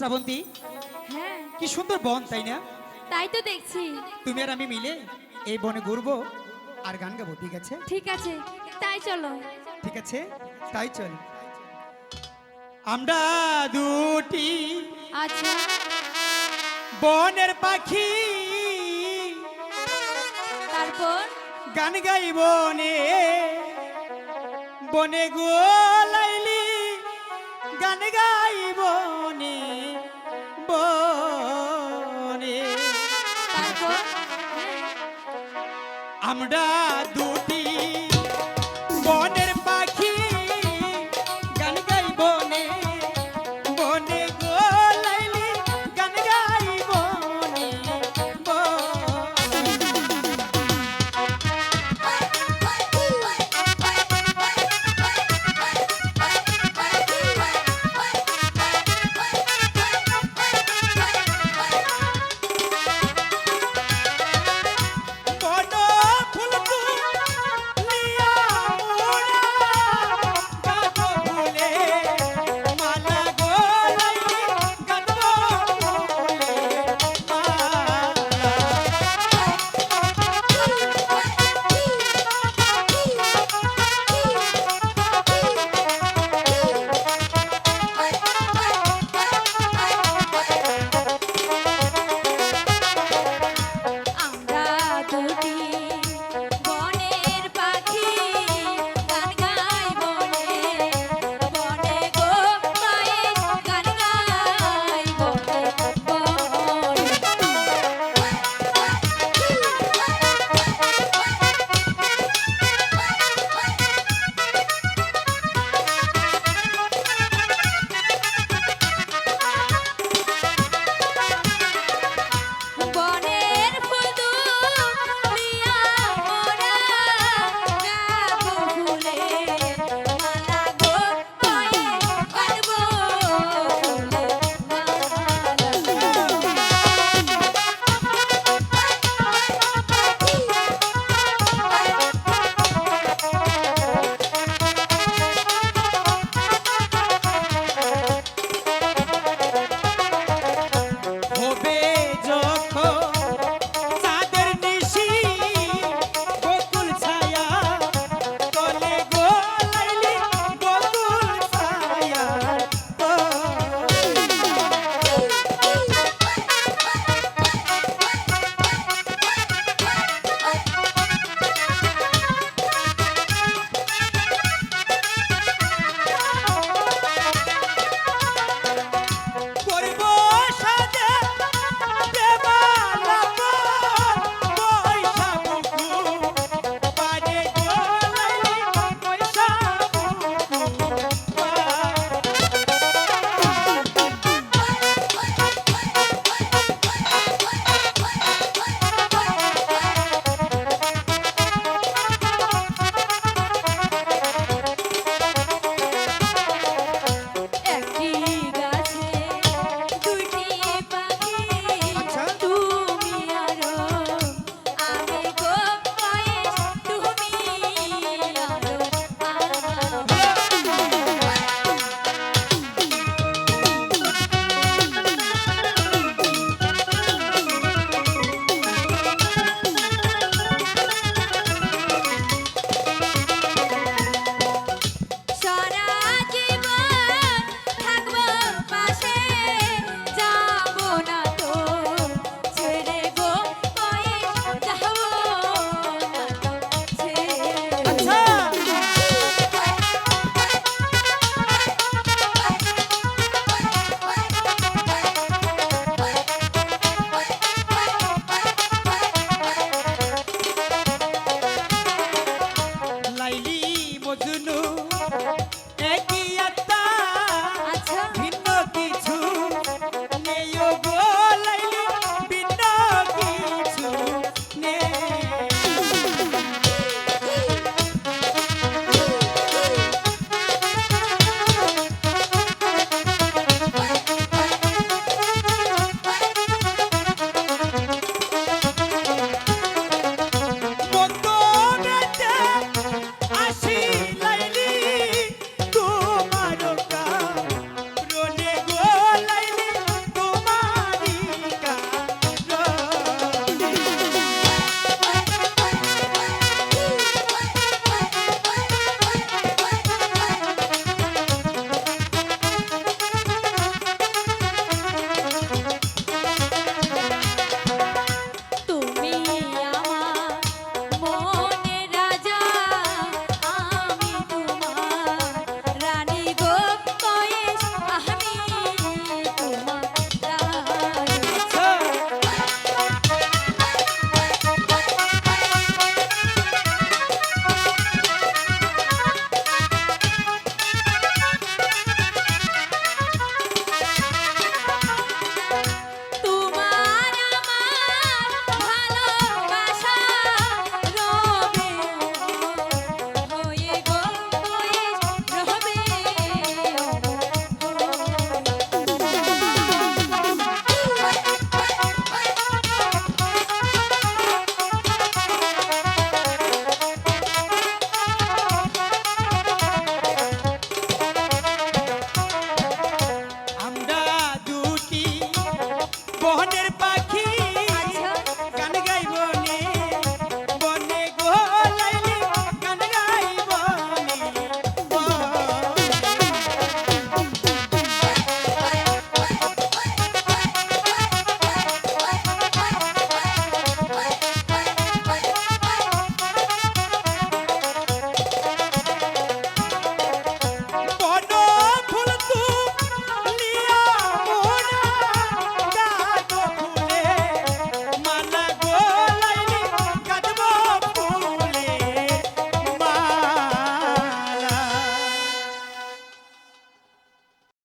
শ্রাবন্তী? হ্যাঁ। কি সুন্দর বন তাই না? তাই তো দেখছি। তুমি আর আমি মিলে এই বনে ঘুরবো আর গান গাবো ঠিক আছে? ঠিক আছে তাই চলো। ঠিক আছে তাই চল। আমরা দুটি আচ্ছা। বনের পাখি তারপর? গান গাই বনে বনে গোলাইলি বনে